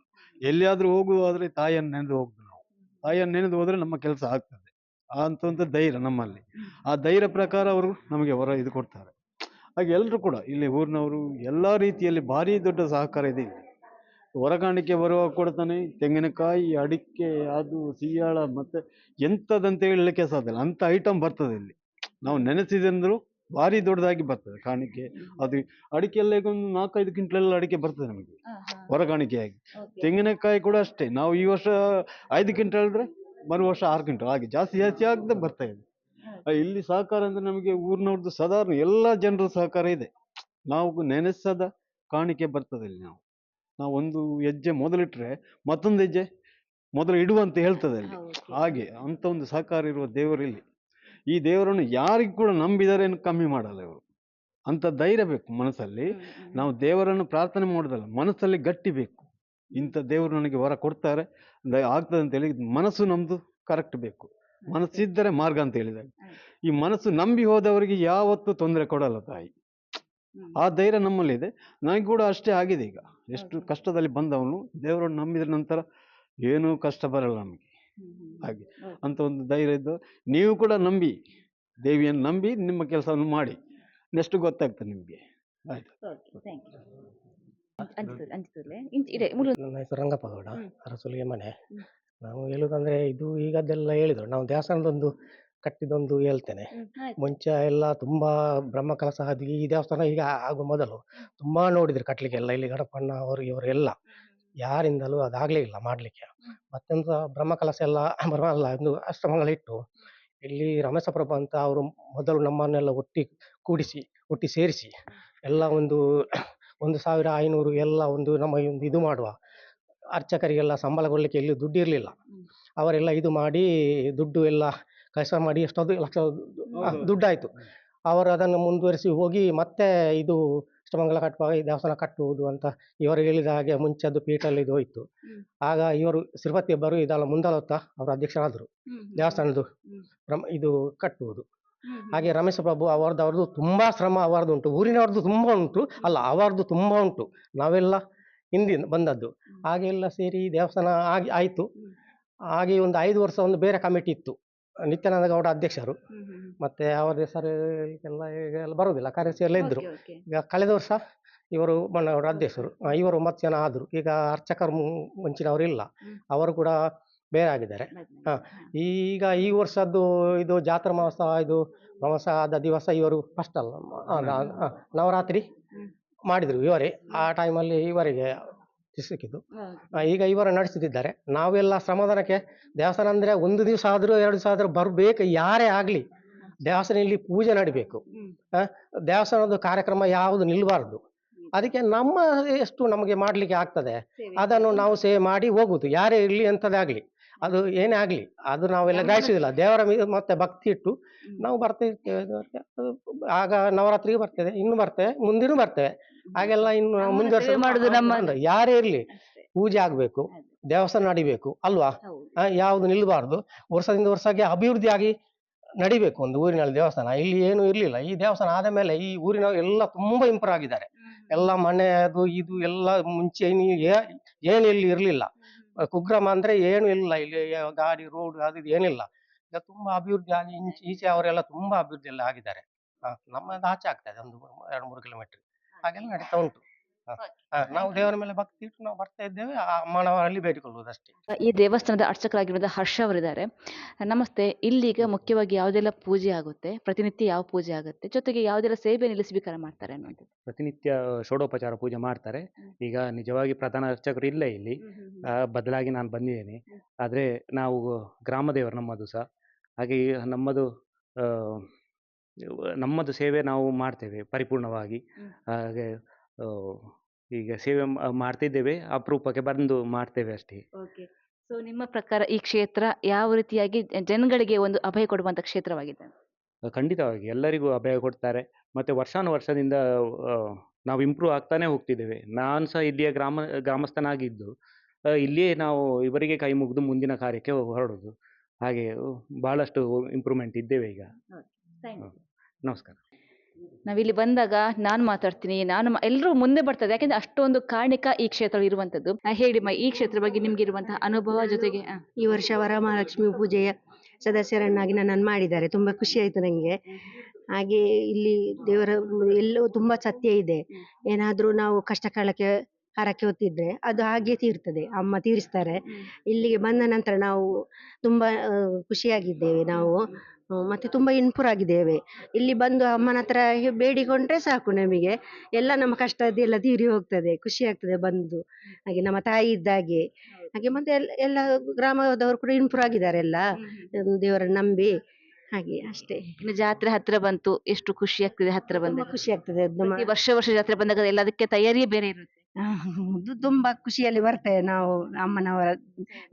ಎಲ್ಲಿಯಾದರೂ ಹೋಗುವಾದ್ರೆ ತಾಯಿಯನ್ನು ನೆನೆದು ಹೋಗುದು ನಾವು. ತಾಯಿಯನ್ನು ನೆನೆದು ಹೋದರೆ ನಮ್ಮ ಕೆಲಸ ಆಗ್ತದೆ. ಅಂತ ಧೈರ್ಯ ನಮ್ಮಲ್ಲಿ. ಆ ಧೈರ್ಯ ಪ್ರಕಾರ ಅವರು ನಮಗೆ ಹೊರ ಇದು ಕೊಡ್ತಾರೆ. ಹಾಗೆ ಎಲ್ಲರೂ ಕೂಡ ಇಲ್ಲಿ ಊರಿನವರು ಎಲ್ಲ ರೀತಿಯಲ್ಲಿ ಭಾರಿ ದೊಡ್ಡ ಸಹಕಾರ ಇದೆ ಇಲ್ಲಿ. ಹೊರಗಾಣಿಕೆ ಬರುವಾಗ ಕೊಡ್ತಾನೆ, ತೆಂಗಿನಕಾಯಿ, ಅಡಿಕೆ, ಅದು, ಸಿಯಾಳ ಮತ್ತೆ ಎಂಥದ್ದಂತ ಹೇಳಲಿಕ್ಕೆ ಸಾಧ್ಯ ಇಲ್ಲ. ಅಂತ ಐಟಮ್ ಬರ್ತದೆ ಇಲ್ಲಿ. ನಾವು ನೆನೆಸಿದಂದ್ರು ಭಾರಿ ದೊಡ್ಡದಾಗಿ ಬರ್ತದೆ ಕಾಣಿಕೆ. ಅದು ಅಡಿಕೆ ಎಲ್ಲ ಈಗ ಒಂದು ನಾಲ್ಕೈದು ಕ್ವಿಂಟಲ್ ಅಡಿಕೆ ಬರ್ತದೆ ನಮಗೆ. ಹೊರಗಾಣಿಕೆಯಾಗಿ. ತೆಂಗಿನಕಾಯಿ ಕೂಡ ಅಷ್ಟೇ. ನಾವು ಈ ವರ್ಷ ಐದು ಕ್ವಿಂಟಲ್ ಅಂದ್ರೆ ಮರು ವರ್ಷ ಆರು ಕ್ವಿಂಟಲ್. ಹಾಗೆ ಜಾಸ್ತಿ ಜಾಸ್ತಿ ಆಗದೆ ಬರ್ತಾ ಇದೆ. ಇಲ್ಲಿ ಸಹಕಾರ ಅಂದ್ರೆ ನಮಗೆ ಊರಿನವ್ರದ್ದು ಸಾಧಾರಣ ಎಲ್ಲ ಜನರ ಸಹಕಾರ ಇದೆ. ನಾವು ನೆನೆಸದ ಕಾಣಿಕೆ ಬರ್ತದೆ ಇಲ್ಲಿ ನಾವು. ನಾವು ಒಂದು ಹೆಜ್ಜೆ ಮೊದಲಿಟ್ರೆ ಮತ್ತೊಂದು ಹೆಜ್ಜೆ ಮೊದಲು ಇಡುವಂತ ಹೇಳ್ತದೆ ಅಲ್ಲಿ. ಹಾಗೆ ಅಂತ ಒಂದು ಸಹಕಾರ ಇರುವ ದೇವರು ಇಲ್ಲಿ. ಈ ದೇವರನ್ನು ಯಾರಿಗೂ ಕೂಡ ನಂಬಿದರೆ ಏನು ಕಮ್ಮಿ ಮಾಡಲ್ಲ ಇವರು. ಅಂತ ಧೈರ್ಯ ಬೇಕು ಮನಸ್ಸಲ್ಲಿ. ನಾವು ದೇವರನ್ನು ಪ್ರಾರ್ಥನೆ ಮಾಡೋದಲ್ಲ ಮನಸ್ಸಲ್ಲಿ ಗಟ್ಟಿ ಬೇಕು. ಇಂಥ ದೇವರು ನನಗೆ ವರ ಕೊಡ್ತಾರೆ. ಆಗ್ತದೆ ಅಂತ ಹೇಳಿ ಮನಸ್ಸು ನಮ್ದು ಕರೆಕ್ಟ್ ಬೇಕು. ಮನಸ್ಸಿದ್ದರೆ ಮಾರ್ಗ ಅಂತ ಹೇಳಿದಾಗ ಈ ಮನಸ್ಸು ನಂಬಿ ಹೋದವರಿಗೆ ಯಾವತ್ತೂ ತೊಂದರೆ ಕೊಡಲ್ಲ ತಾಯಿ. ಆ ಧೈರ್ಯ ನಮ್ಮಲ್ಲಿದೆ. ನನಗೆ ಕೂಡ ಅಷ್ಟೇ ಆಗಿದೆ ಈಗ. ಎಷ್ಟು ಕಷ್ಟದಲ್ಲಿ ಬಂದವನು ದೇವರನ್ನು ನಂಬಿದ ನಂತರ ಏನೂ ಕಷ್ಟ ಬರಲ್ಲ ನಮಗೆ. ಹಾಗೆ. ಅಂತ ಒಂದು ಧೈರ್ಯ ಇದ್ದು ನೀವು ಕೂಡ ನಂಬಿ ದೇವಿಯನ್ನು ನಂಬಿ ನಿಮ್ಮ ಕೆಲಸವನ್ನು ಮಾಡಿ. ನೆಕ್ಸ್ಟ್ ಗೊತ್ತಾಗ್ತದೆ ನಿಮಗೆ. ಆಯ್ತು. ನನ್ನ ಹೆಸರು ರಂಗಪ್ಪ ಗೌಡ ಅರಸುಲಿಗೆ ಮನೆ. ನಾವು ಹೇಳುದಂದ್ರೆ ಇದು ಈಗದ್ದೆಲ್ಲ ಹೇಳಿದ್ರು. ನಾವು ದೇವಸ್ಥಾನದೊಂದು ಕಟ್ಟಿದೊಂದು ಹೇಳ್ತೇನೆ. ಮುಂಚೆ ಎಲ್ಲ ತುಂಬಾ ಬ್ರಹ್ಮಕಲಶ ಅದು ಈ ದೇವಸ್ಥಾನ ಈಗ ಆಗುವ ಮೊದಲು ತುಂಬಾ ನೋಡಿದ್ರು ಕಟ್ಟಲಿಕ್ಕೆಲ್ಲ ಇಲ್ಲಿ ಗಡಪಣ್ಣ ಅವರು ಇವರೆಲ್ಲ ಎಲ್ಲ. ಯಾರಿಂದಲೂ ಅದಾಗ್ಲೇ ಇಲ್ಲ ಮಾಡ್ಲಿಕ್ಕೆ. ಮತ್ತೆಂತ ಬ್ರಹ್ಮಕಲಶ ಎಲ್ಲ ಬರಲ್ಲ ಒಂದು ಆಶ್ರಮಗಳಿಟ್ಟು ಇಲ್ಲಿ ರಮೇಶ ಪ್ರಭು ಅಂತ ಅವರು ಮೊದಲು ನಮ್ಮನ್ನೆಲ್ಲ ಒಟ್ಟಿ ಕೂಡಿಸಿ ಒಟ್ಟಿ ಸೇರಿಸಿ ಎಲ್ಲ ಒಂದು ಒಂದು ಸಾವಿರ ಐನೂರು ಎಲ್ಲ ಒಂದು ನಮ್ಮ ಒಂದು ಇದು ಮಾಡುವ. ಅರ್ಚಕರಿಗೆಲ್ಲ ಸಂಬಳ ಕೊಡ್ಲಿಕ್ಕೆ ಎಲ್ಲಿ ದುಡ್ಡು ಇರಲಿಲ್ಲ ಅವರೆಲ್ಲ ಇದು ಮಾಡಿ ದುಡ್ಡು ಎಲ್ಲ ಕೆಲಸ ಮಾಡಿ ಎಷ್ಟೊಂದು ಲಕ್ಷ ದುಡ್ಡಾಯ್ತು ಅವರು ಅದನ್ನು ಮುಂದುವರಿಸಿ ಹೋಗಿ ಮತ್ತೆ ಇದು ಅಷ್ಟಮಂಗಲ ಕಟ್ಟುವಾಗ ಈ ದೇವಸ್ಥಾನ ಕಟ್ಟುವುದು ಅಂತ ಇವರು ಹೇಳಿದ ಹಾಗೆ ಮುಂಚೆ ಅದು ಪೀಠಲ್ಲಿ ಇದು ಹೋಯ್ತು. ಆಗ ಇವರು ಶ್ರೀಪತಿ ಒಬ್ಬರು ಇದೆಲ್ಲ ಮುಂದಲತ್ತ ಅವರು ಅಧ್ಯಕ್ಷರಾದರು. ದೇವಸ್ಥಾನದ್ದು ಇದು ಕಟ್ಟುವುದು. ಹಾಗೆ ರಮೇಶ ಪ್ರಭು ಅವರದ್ದು ಅವ್ರದ್ದು ತುಂಬಾ ಶ್ರಮ ಅವರದ್ದು ಉಂಟು. ಊರಿನವ್ರದ್ದು ತುಂಬಾ ಉಂಟು. ಅಲ್ಲ ಅವರದ್ದು ತುಂಬಾ ಉಂಟು. ನಾವೆಲ್ಲ ಹಿಂದಿನ ಬಂದದ್ದು. ಹಾಗೆಲ್ಲ ಸೇರಿ ದೇವಸ್ಥಾನ ಆಗಿ ಆಯಿತು. ಹಾಗೆ ಒಂದು ಐದು ವರ್ಷ ಒಂದು ಬೇರೆ ಕಮಿಟಿ ಇತ್ತು. ನಿತ್ಯಾನಂದ ಗೌಡ ಅಧ್ಯಕ್ಷರು. ಮತ್ತೆ ಅವರ ಹೆಸರು ಎಲ್ಲ ಈಗ ಎಲ್ಲ ಬರುವುದಿಲ್ಲ. ಕಾರ್ಯದರ್ಶಿ ಎಲ್ಲ ಇದ್ರು ಈಗ ಕಳೆದ ವರ್ಷ ಇವರು ಮಣ್ಣವರ ಅಧ್ಯಕ್ಷರು ಆ, ಇವರು ಒಂಬತ್ತು ಜನ ಆದರು. ಈಗ ಅರ್ಚಕರು ಮು- ಮುಂಚಿನವರು ಇಲ್ಲ. ಅವರು ಕೂಡ ಬೇರೆ ಆಗಿದ್ದಾರೆ. ಹಾ. ಈಗ ಈ ವರ್ಷದ್ದು ಇದು ಜಾತ್ರಾ ಮಹೋತ್ಸವ ಇದು ಮಹೋತ್ಸವ ಆದ ದಿವಸ ಇವರು ಫಸ್ಟ್ ಅಲ್ಲ. ಆ, ನ- ಆ, ನವರಾತ್ರಿ ಮಾಡಿದ್ರು ಇವರೇ. ಆ ಟೈಮಲ್ಲಿ ಇವರಿಗೆ ಸಿಕ್ಕಿದ್ದು. ಆ, ಈಗ ಇವರು ನಡೆಸುತ್ತಿದ್ದಾರೆ. ನಾವೆಲ್ಲ ಶ್ರಮದಾನಕ್ಕೆ ದೇವಸ್ಥಾನ ಅಂದರೆ ಒಂದು ದಿವಸ ಆದರೂ ಎರಡು ದಿವಸ ಆದರೂ ಬರಬೇಕು. ಯಾರೇ ಆಗಲಿ. ದೇವಸ್ಥಾನ ಇಲ್ಲಿ ಪೂಜೆ ನಡಿಬೇಕು. ದೇವಸ್ಥಾನದ ಕಾರ್ಯಕ್ರಮ ಯಾವುದು ನಿಲ್ಬಾರ್ದು. ಅದಕ್ಕೆ ನಮ್ಮ ಎಷ್ಟು ನಮಗೆ ಮಾಡ್ಲಿಕ್ಕೆ ಆಗ್ತದೆ ಅದನ್ನು ನಾವು ಸೇವೆ ಮಾಡಿ ಹೋಗುದು. ಯಾರೇ ಇರಲಿ ಎಂಥದೇ ಆಗಲಿ. ಅದು ಏನೇ ಆಗಲಿ ಅದು ನಾವೆಲ್ಲ ಗಾಯಿಸುದಿಲ್ಲ ದೇವರ ಮೇಲೆ ಮತ್ತೆ ಭಕ್ತಿ ಇಟ್ಟು ನಾವು ಬರ್ತಾ ಇರ್ತೇವೆ ಆಗ ನವರಾತ್ರಿಗೆ ಬರ್ತೇವೆ ಇನ್ನು ಬರ್ತೇವೆ ಮುಂದಿನೂ ಬರ್ತೇವೆ. ಹಾಗೆಲ್ಲ ಇನ್ನು ಮುಂದುವರ್ಸ ಮಾಡುದು ನಮ್ಮ- ಅಂದ್ರೆ ಯಾರೇ ಇರಲಿ ಪೂಜೆ ಆಗಬೇಕು ದೇವಸ್ಥಾನ ನಡಿಬೇಕು ಅಲ್ವಾ? ಯಾವುದು ನಿಲ್ಬಾರ್ದು. ವರ್ಷದಿಂದ ವರ್ಷಕ್ಕೆ ಅಭಿವೃದ್ಧಿ ಆಗಿ ನಡಿಬೇಕು ಒಂದು ಊರಿನಲ್ಲಿ ದೇವಸ್ಥಾನ. ಇಲ್ಲಿ ಏನು ಇರಲಿಲ್ಲ. ಈ ದೇವಸ್ಥಾನ ಆದ ಮೇಲೆ ಈ ಊರಿನ ಎಲ್ಲ ತುಂಬಾ ಇಂಪ್ರೂವ್ ಆಗಿದ್ದಾರೆ. ಎಲ್ಲ ಮನೆ ಅದು ಇದು ಎಲ್ಲ ಮುಂಚೆ ಏನು ಇಲ್ಲಿ ಇರಲಿಲ್ಲ. ಕುಗ್ರಾಮ ಅಂದ್ರೆ ಏನು ಇಲ್ಲ ಇಲ್ಲಿ. ಗಾಡಿ ರೋಡ್ ಅದು ಇದು ಏನಿಲ್ಲ. ಈಗ ತುಂಬಾ ಅಭಿವೃದ್ಧಿ ಆಗಿ ಇಂಚೆ ಈಚೆ ಅವರೆಲ್ಲ ತುಂಬಾ ಅಭಿವೃದ್ಧಿ ಎಲ್ಲ ಆಗಿದ್ದಾರೆ ನಮ್ಮದು ಆಚೆ ಆಗ್ತದೆ ಒಂದು ಎರಡು ಮೂರು ಕಿಲೋಮೀಟರ್. ಹಾಗೆಲ್ಲ ನಡೀತಾ ಉಂಟು. ನಾವು ದೇವರ ಮೇಲೆ ಭಕ್ತಿ ಇಟ್ಟು ನಾವು ಬರ್ತಾ ಇದ್ದೇವೆ ಆ ಅಮ್ಮನವರಲ್ಲಿ ಬೇಡಿಕೊಳ್ಳುವುದಷ್ಟೇ ಈ ದೇವಸ್ಥಾನದ ಅರ್ಚಕರಾಗಿರುವಂತಹ ಹರ್ಷ ಅವರಿದ್ದಾರೆ. ನಮಸ್ತೆ ಇಲ್ಲಿಗ ಮುಖ್ಯವಾಗಿ ಯಾವುದೆಲ್ಲ ಪೂಜೆ ಆಗುತ್ತೆ ಪ್ರತಿನಿತ್ಯ ಯಾವ ಪೂಜೆ ಆಗುತ್ತೆ ಜೊತೆಗೆ ಯಾವುದೆಲ್ಲ ಸೇವೆ ಸ್ವೀಕಾರ ಮಾಡ್ತಾರೆ ಅನ್ನೋದು ಪ್ರತಿನಿತ್ಯ ಷೋಡೋಪಚಾರ ಪೂಜೆ ಮಾಡ್ತಾರೆ. ಈಗ ನಿಜವಾಗಿ ಪ್ರಧಾನ ಅರ್ಚಕರು ಇಲ್ಲ ಇಲ್ಲಿ. ಬದಲಾಗಿ ನಾನು ಬಂದಿದ್ದೇನೆ. ಆದರೆ ನಾವು ಗ್ರಾಮ ದೇವರು ನಮ್ಮದು ಸಹ. ಹಾಗೆ ನಮ್ಮದು ನಮ್ಮದು ಸೇವೆ ನಾವು ಮಾಡ್ತೇವೆ ಪರಿಪೂರ್ಣವಾಗಿ. ಹಾಗೆ ಈಗ ಸೇವೆ ಮಾಡ್ತಿದ್ದೇವೆ ಅಪರೂಪಕ್ಕೆ ಬಂದು ಮಾಡ್ತೇವೆ ಅಷ್ಟೇ. ಓಕೆ. ಸೊ ನಿಮ್ಮ ಪ್ರಕಾರ ಈ ಕ್ಷೇತ್ರ ಯಾವ ರೀತಿಯಾಗಿ ಜನಗಳಿಗೆ ಒಂದು ಅಭಯ ಕೊಡುವಂತ ಕ್ಷೇತ್ರವಾಗಿದೆ? ಖಂಡಿತವಾಗಿ. ಎಲ್ಲರಿಗೂ ಅಭಯ ಕೊಡ್ತಾರೆ. ಮತ್ತು ವರ್ಷಾನು ವರ್ಷದಿಂದ ನಾವು ಇಂಪ್ರೂವ್ ಆಗ್ತಾನೆ ಹೋಗ್ತಿದ್ದೇವೆ. ನಾನು ಸಹ ಇಲ್ಲಿಯ ಗ್ರಾಮ ಗ್ರಾಮಸ್ಥನಾಗಿದ್ದು ಇಲ್ಲಿಯೇ ನಾವು ಇವರಿಗೆ ಕೈ ಮುಗಿದು ಮುಂದಿನ ಕಾರ್ಯಕ್ಕೆ ಹೊರಡೋದು. ಹಾಗೆ ಬಹಳಷ್ಟು ಇಂಪ್ರೂವ್ಮೆಂಟ್ ಇದ್ದೇವೆ ಈಗ. ನಮಸ್ಕಾರ. ನಾವಿಲ್ಲಿ ಬಂದಾಗ ನಾನು ಮಾತಾಡ್ತೀನಿ, ನಾನು ಎಲ್ಲರೂ ಮುಂದೆ ಬರ್ತದೆ. ಯಾಕೆಂದ್ರೆ ಅಷ್ಟೊಂದು ಕಾಣಿಕ ಈ ಕ್ಷೇತ್ರ ಇರುವಂತದ್ದು ಹೇಳಿ ಮೈ, ಈ ಕ್ಷೇತ್ರ ಬಗ್ಗೆ ನಿಮ್ಗೆ ಇರುವಂತಹ ಅನುಭವ ಜೊತೆಗೆ ಈ ವರ್ಷ ವರಮಹಾಲಕ್ಷ್ಮಿ ಪೂಜೆಯ ಸದಸ್ಯರನ್ನಾಗಿ ನನ್ನನ್ನು ಮಾಡಿದ್ದಾರೆ. ತುಂಬಾ ಖುಷಿ ಆಯ್ತು ನನಗೆ ಹಾಗೆ ಇಲ್ಲಿ ದೇವರ, ಎಲ್ಲೋ ತುಂಬಾ ಸತ್ಯ ಇದೆ. ಏನಾದ್ರೂ ನಾವು ಕಷ್ಟ ಕಾಲಕ್ಕೆ ಹರಕೆ ಹೊತ್ತಿದ್ರೆ ಅದು ಹಾಗೆ ತೀರ್ತದೆ. ಅಮ್ಮ ತೀರಿಸ್ತಾರೆ. ಇಲ್ಲಿಗೆ ಬಂದ ನಂತರ ನಾವು ತುಂಬಾ ಖುಷಿಯಾಗಿದ್ದೇವೆ ನಾವು. ಮತ್ತೆ ತುಂಬ ಇನ್ಪುರ್ ಆಗಿದ್ದೇವೆ. ಇಲ್ಲಿ ಬಂದು ಅಮ್ಮನ ಹತ್ರ ಬೇಡಿಕೊಂಡ್ರೆ ಸಾಕು ನಮಗೆ. ಎಲ್ಲ ನಮ್ಮ ಕಷ್ಟ ಕಷ್ಟದ್ದೆಲ್ಲ ತೀರಿ ಹೋಗ್ತದೆ ಖುಷಿ ಆಗ್ತದೆ ಬಂದು. ಹಾಗೆ ನಮ್ಮ ತಾಯಿ ಇದ್ದಾಗೆ. ಹಾಗೆ ಮತ್ತೆ ಎಲ್ಲ ಎಲ್ಲ ಗ್ರಾಮದವರು ಕೂಡ ಇಂಪ್ರೂವ್ ಆಗಿದ್ದಾರೆ ಎಲ್ಲ. ದೇವರನ್ನು ನಂಬಿ. ಹಾಗೆ ಅಷ್ಟೇ. ಇನ್ನು ಜಾತ್ರೆ ಹತ್ರ ಬಂತು ಎಷ್ಟು ಖುಷಿ ಆಗ್ತದೆ ಹತ್ರ ಬಂದ್ರೆ ಖುಷಿ ಆಗ್ತದೆ ವರ್ಷ ವರ್ಷ ಜಾತ್ರೆ ಬಂದಾಗ ಎಲ್ಲ ಅದಕ್ಕೆ ತಯಾರಿಯೇ ಬೇರೆ ಇರುತ್ತೆ. ತುಂಬಾ ಖುಷಿಯಲ್ಲಿ ಬರ್ತೇವೆ ನಾವು ಅಮ್ಮನವರ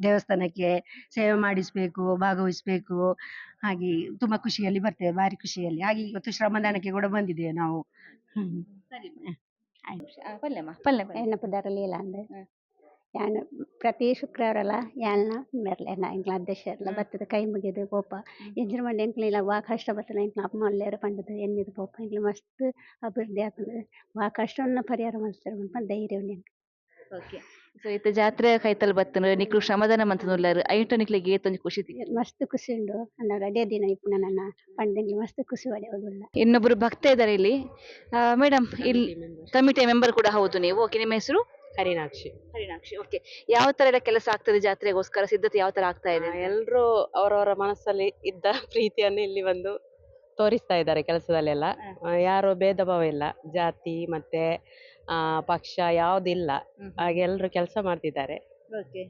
ದೇವಸ್ಥಾನಕ್ಕೆ ಸೇವೆ ಮಾಡಿಸ್ಬೇಕು ಭಾಗವಹಿಸ್ಬೇಕು. ಹಾಗೆ ತುಂಬಾ ಖುಷಿಯಲ್ಲಿ ಬರ್ತೇವೆ ಭಾರಿ ಖುಷಿಯಲ್ಲಿ. ಹಾಗೆ ಇವತ್ತು ಶ್ರಮದಾನಕ್ಕೆ ಕೂಡ ಬಂದಿದ್ದೇವೆ ನಾವು. ಹ್ಮ್. ಪಲ್ಯಮ್ಮ ಪಲ್ಯ ಎನ್ನ ಇಲ್ಲ ಅಂದ್ರೆ? ಯಾನ್ ಪ್ರತಿ ಶುಕ್ರವಾರ ಅಲ್ಲ ಯಾಲ್ನ ಮೆರ್ಲೆ ಎಂಕ್ಲ ಅಧ್ಯಕ್ಷ ಎಲ್ಲ ಬತ್ತದ ಕೈ ಮುಗಿದು ಪೋಪ ಎಂಜಿನ ಎಂಕ್ಲ ಎಂಕ್ಲಿಲ್ಲ ವಾ ಕಷ್ಟ ಬತ್ತನ ಎಂಕ್ಲ ಅಪ್ಪ ಮಲ್ಲೇರು ಪಂಡದು ಎನ್ನಿದು ಪೋಪ ಎಂಕ್ಲ ಮಸ್ತ್ ಅಭಿವೃದ್ಧಿ ಆಗ್ತದೆ. ವಾ ಕಷ್ಟವನ್ನು ಪರಿಹಾರ ಮಾಡ್ತಾರೆ ಪಂಡ ಧೈರ್ಯ ಉಂಡು ಓಕೆ. ಸೊ ಇತ್ತ ಜಾತ್ರೆ ಕೈತಲ್ ಬತ್ತನ ನಿಕ್ಲು ಶ್ರಮದಾನ ಮಂತನುಲ್ಲಾರು ಐಟ ನಿಕ್ಲಿಗೆ ಏತೊಂಜಿ ಖುಷಿ ಮಸ್ತ್ ಖುಷಿ ಉಂಡು. ಅನ್ನ ರಡೇ ದಿನ ಇಪ್ಪುನ ನನ್ನ ಪಂಡೆಂಗ್ಲಿ ಮಸ್ತ್ ಖುಷಿ ಪಡೆಯೋದುಲ್ಲ ಇನ್ನೊಬ್ರು ಭಕ್ತ ಇದ್ದಾರೆ ಇಲ್ಲಿ. ಮೇಡಮ್ ಇಲ್ಲಿ ಕಮಿಟಿ ಮೆಂಬರ್ ಕೂಡ ಹೌದು ನೀವು. ಓಕೆ ನಿಮ್ಮ ಹೆಸರು? ಹರಿನಾಕ್ಷಿ ಹರಿಣಾಕ್ಷಿ ಓಕೆ ಯಾವ ತರ ಎಲ್ಲ ಕೆಲಸ ಆಗ್ತದೆ ಜಾತ್ರೆಗೋಸ್ಕರ? ಸಿದ್ಧತೆ ಯಾವ ತರ ಆಗ್ತಾ ಇದೆ? ಎಲ್ಲರೂ ಅವರವರ ಮನಸ್ಸಲ್ಲಿ ಇದ್ದ ಪ್ರೀತಿಯನ್ನು ಇಲ್ಲಿ ಬಂದು ತೋರಿಸ್ತಾ ಇದ್ದಾರೆ ಕೆಲಸದಲ್ಲೆಲ್ಲ. ಯಾರು ಭೇದ ಭಾವ ಇಲ್ಲ. ಜಾತಿ ಮತ್ತೆ ಆ ಪಕ್ಷ ಯಾವುದಿಲ್ಲ. ಹಾಗೆ ಎಲ್ಲರೂ ಕೆಲಸ ಮಾಡ್ತಿದ್ದಾರೆ. ಓಕೆ.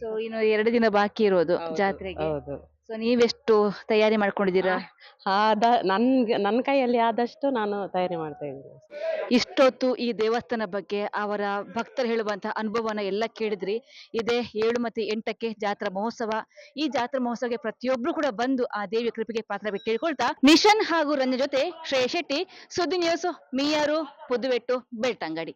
ಸೊ ಇನ್ನು ಎರಡು ದಿನ ಬಾಕಿ ಇರೋದು ಹೌದು, ಜಾತ್ರೆಗೆ. ಹೌದು. ಸೊ ನೀವೆಷ್ಟು ತಯಾರಿ ಮಾಡ್ಕೊಂಡಿದ್ದೀರಾ? ಆದ ನನ್ಗೆ ನನ್ನ ಕೈಯಲ್ಲಿ ಆದಷ್ಟು ನಾನು ತಯಾರಿ ಮಾಡ್ತಾ ಇದ್ದೀನಿ. ಇಷ್ಟೊತ್ತು ಈ ದೇವಸ್ಥಾನ ಬಗ್ಗೆ ಅವರ ಭಕ್ತರು ಹೇಳುವಂತಹ ಅನುಭವನ ಎಲ್ಲ ಕೇಳಿದ್ರಿ. ಇದೇ ಏಳು ಮತ್ತೆ ಎಂಟಕ್ಕೆ ಜಾತ್ರಾ ಮಹೋತ್ಸವ. ಈ ಜಾತ್ರಾ ಮಹೋತ್ಸವಕ್ಕೆ ಪ್ರತಿಯೊಬ್ರು ಕೂಡ ಬಂದು ಆ ದೇವಿಯ ಕೃಪೆಗೆ ಪಾತ್ರ ಕೇಳ್ಕೊಳ್ತಾ ನಿಶನ್ ಹಾಗೂ ರನ್ನ ಜೊತೆ ಶ್ರೇಯ ಶೆಟ್ಟಿ ಸುದ್ದಿ ನ್ಯೂಸ್ ಮೀಯಾರು ಪುದುವೆಟ್ಟು ಬೆಳ್ತಂಗಡಿ.